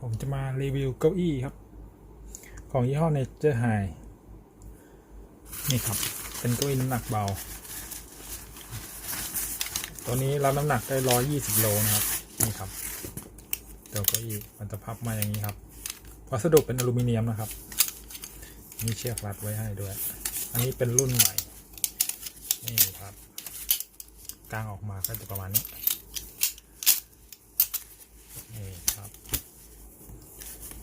ผมจะมารีวิวเก้าอี้ครับ ของยี่ห้อเนเจอร์ไฮนี่ครับ เป็นเก้าอี้น้ำหนักเบา ตัวนี้รับน้ำหนักได้ร้อยยี่สิบโลนะครับ นี่ครับตัวเก้าอี้มันจะพับมาอย่างนี้ครับ วัสดุเป็นอลูมิเนียมนะครับ มีเชือกรัดไว้ให้ด้วย อันนี้เป็นรุ่นใหม่ นี่ครับ กลางออกมาก็จะประมาณนี้ครับ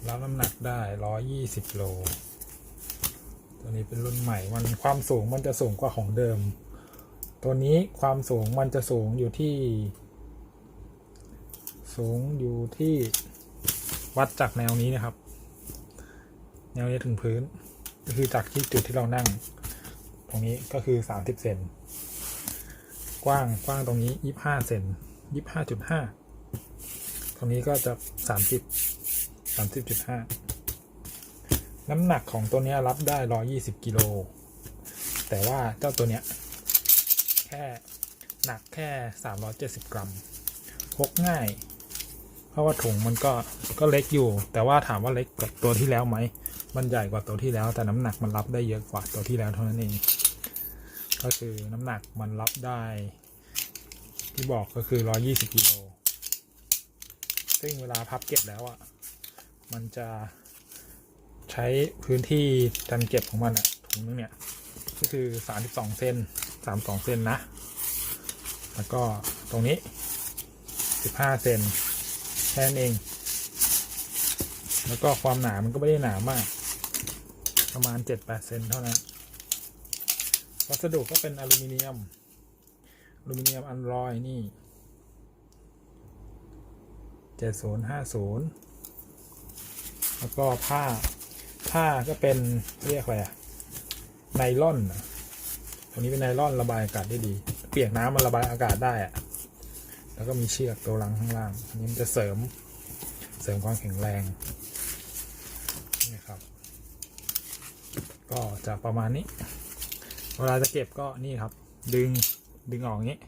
รับน้ำหนักได้ร้อยยี่สิบโล ตัวนี้เป็นรุ่นใหม่ มันความสูงมันจะสูงกว่าของเดิม ตัวนี้ความสูงมันจะสูงอยู่ที่ สูงอยู่ที่วัดจากแนวนี้นะครับ แนวนี้ถึงพื้น ก็คือจากที่จุดที่เรานั่ง ตรงนี้ก็คือสามสิบเซน กว้างกว้างตรงนี้ยี่ห้าเซนยี่ห้าจุดห้า ตรงนี้ก็จะสามสิบ สามสิบจุดห้าน้ำหนักของตัวนี้รับได้ร้อยี่สิบกิโล แต่ว่าเจ้าตัวเนี้ย แค่หนักแค่สามร้อยเจ็ดสิบกรัมพกง่าย เพราะว่าถุงมันก็ก็เล็กอยู่ แต่ว่าถามว่าเล็กกว่าตัวที่แล้วไหม มันใหญ่กว่าตัวที่แล้ว แต่น้ำหนักมันรับได้เยอะกว่าตัวที่แล้วเท่านั้นเองก็คือน้ำหนักมันรับได้ ที่บอกก็คือร้อยี่สิบกิโลซึ่งเวลาพับเก็บแล้วอะ มันจะใช้พื้นที่การเก็บของมันอะถุงนึงเนี่ย ก็คือสามสิบสองเซนสามสองเซนนะ แล้วก็ตรงนี้ 15 เซนแค่นั้นเอง แล้วก็ความหนามันก็ไม่ได้หนามาก ประมาณเจ็ดแปดเซนเท่านั้น วัสดุก็เป็นอลูมิเนียม อลูมิเนียมอันรอยนี่เจ็ดศูนย์ห้าศูนย์ แล้วก็ผ้าผ้าก็เป็นเรียกอะไรอะไนล่อนอะตัวนี้เป็นไนล่อนระบายอากาศได้ดี เปียกน้ำมันระบายอากาศได้อะแล้วก็มีเชือกตัวรังข้างล่างอันนี้มันจะเสริมเสริมความแข็งแรงนี่ครับ ก็จะประมาณนี้ เวลาจะเก็บก็นี่ครับ ดึงดึงออกอย่างนี้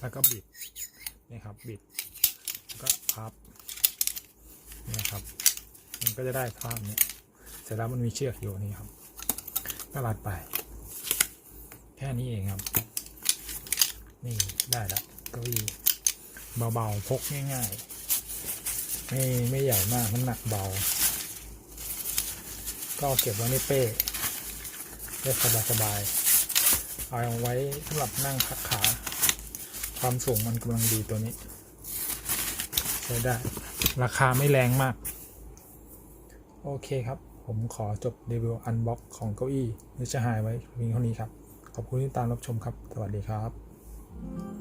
แล้วก็บิดนี่ครับบิดแล้วก็พับนี่ครับ มันก็จะได้ภาพนี้เสร็จแล้วมันมีเชือกอยู่นี่ครับก็รัดไป แค่นี้เองครับ นี่ได้ล้วเก้าอี้เบาๆพกง่ายๆ ไม่ไม่ใหญ่มากน้ำหนักเบา ก็เก็บไว้ในเป้ได้สบายๆเอาไว้สำหรับนั่งพักขา ความสูงมันกำลังดีตัวนี้ใช้ได้ ราคาไม่แรงมาก โอเคครับ ผมขอจบรีวิวอันบ็อกของเก้าอี้นิชหายไว้เพียงเท่านี้ครับ ขอบคุณที่ตามรับชมครับ สวัสดีครับ